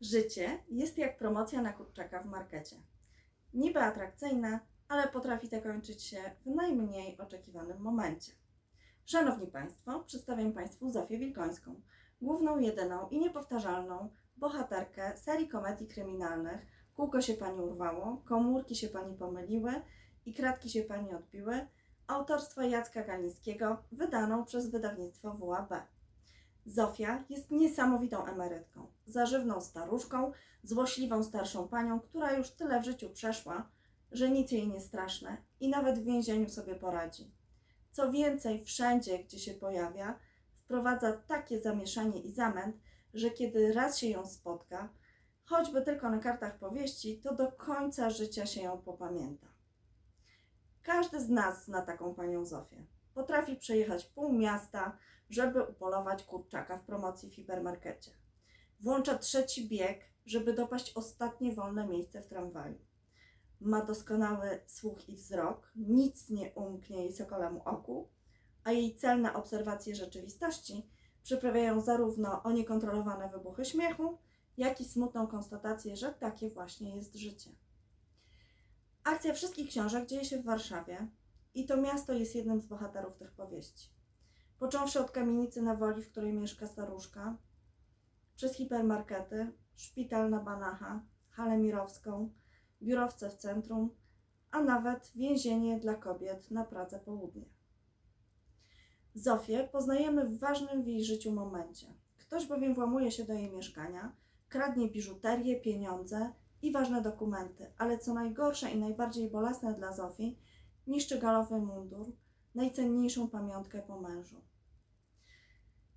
Życie jest jak promocja na kurczaka w markecie. Niby atrakcyjne, ale potrafi zakończyć się w najmniej oczekiwanym momencie. Szanowni Państwo, przedstawiam Państwu Zofię Wilkońską, główną, jedyną i niepowtarzalną bohaterkę serii komedii kryminalnych Kółko się Pani urwało, Komórki się Pani pomyliły i Kratki się Pani odbiły, autorstwa Jacka Galińskiego, wydaną przez wydawnictwo WAB. Zofia jest niesamowitą emerytką, zażywną staruszką, złośliwą starszą panią, która już tyle w życiu przeszła, że nic jej nie straszne i nawet w więzieniu sobie poradzi. Co więcej, wszędzie, gdzie się pojawia, wprowadza takie zamieszanie i zamęt, że kiedy raz się ją spotka, choćby tylko na kartach powieści, to do końca życia się ją popamięta. Każdy z nas zna taką panią Zofię. Potrafi przejechać pół miasta, żeby upolować kurczaka w promocji w hipermarkecie. Włącza trzeci bieg, żeby dopaść ostatnie wolne miejsce w tramwaju. Ma doskonały słuch i wzrok, nic nie umknie jej sokolemu oku, a jej celne obserwacje rzeczywistości przyprawiają zarówno o niekontrolowane wybuchy śmiechu, jak i smutną konstatację, że takie właśnie jest życie. Akcja wszystkich książek dzieje się w Warszawie i to miasto jest jednym z bohaterów tych powieści. Począwszy od kamienicy na Woli, w której mieszka staruszka, przez hipermarkety, szpital na Banacha, halę mirowską, biurowce w centrum, a nawet więzienie dla kobiet na Pradze Południe. Zofię poznajemy w ważnym w jej życiu momencie. Ktoś bowiem włamuje się do jej mieszkania, kradnie biżuterię, pieniądze i ważne dokumenty, ale co najgorsze i najbardziej bolesne dla Zofii, niszczy galowy mundur, najcenniejszą pamiątkę po mężu.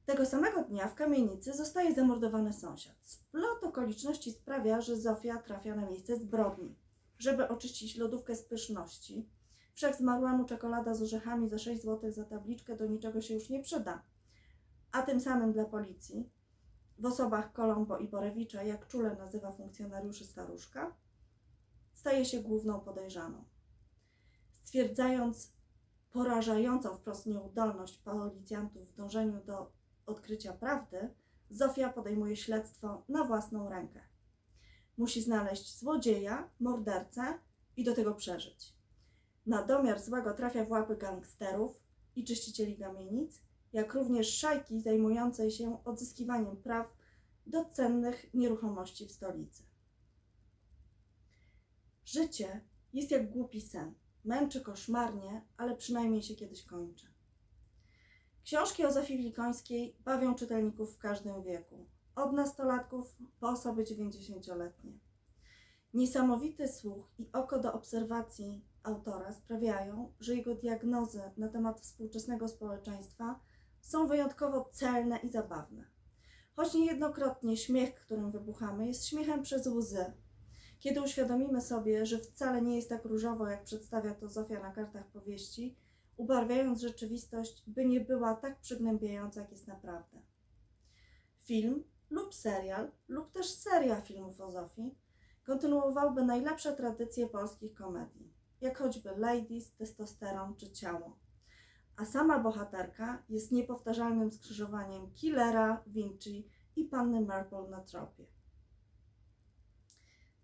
Tego samego dnia w kamienicy zostaje zamordowany sąsiad. Splot okoliczności sprawia, że Zofia trafia na miejsce zbrodni. Żeby oczyścić lodówkę z pyszności, wszak zmarłemu czekolada z orzechami za 6 zł za tabliczkę do niczego się już nie przyda. A tym samym dla policji, w osobach Kolombo i Borewicza, jak czule nazywa funkcjonariuszy staruszka, staje się główną podejrzaną. Stwierdzając porażającą wprost nieudolność policjantów w dążeniu do odkrycia prawdy, Zofia podejmuje śledztwo na własną rękę. Musi znaleźć złodzieja, mordercę i do tego przeżyć. Na domiar złego trafia w łapy gangsterów i czyścicieli kamienic, jak również szajki zajmującej się odzyskiwaniem praw do cennych nieruchomości w stolicy. Życie jest jak głupi sen. Męczy koszmarnie, ale przynajmniej się kiedyś kończy. Książki o Zofii Wilkońskiej bawią czytelników w każdym wieku, od nastolatków po osoby 90-letnie. Niesamowity słuch i oko do obserwacji autora sprawiają, że jego diagnozy na temat współczesnego społeczeństwa są wyjątkowo celne i zabawne. Choć niejednokrotnie śmiech, którym wybuchamy, jest śmiechem przez łzy. Kiedy uświadomimy sobie, że wcale nie jest tak różowo, jak przedstawia to Zofia na kartach powieści, ubarwiając rzeczywistość, by nie była tak przygnębiająca, jak jest naprawdę. Film lub serial, lub też seria filmów o Zofii kontynuowałby najlepsze tradycje polskich komedii, jak choćby Ladies, Testosteron czy Ciało. A sama bohaterka jest niepowtarzalnym skrzyżowaniem Killera, Vinci i Panny Marple na tropie.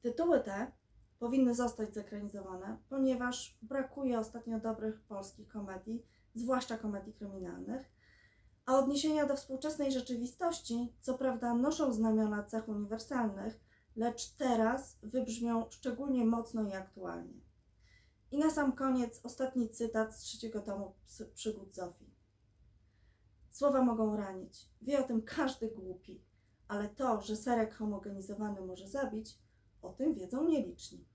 Tytuły te powinny zostać zekranizowane, ponieważ brakuje ostatnio dobrych polskich komedii, zwłaszcza komedii kryminalnych, a odniesienia do współczesnej rzeczywistości, co prawda, noszą znamiona cech uniwersalnych, lecz teraz wybrzmią szczególnie mocno i aktualnie. I na sam koniec ostatni cytat z trzeciego tomu przygód Zofii. Słowa mogą ranić, wie o tym każdy głupi, ale to, że serek homogenizowany może zabić, o tym wiedzą nieliczni.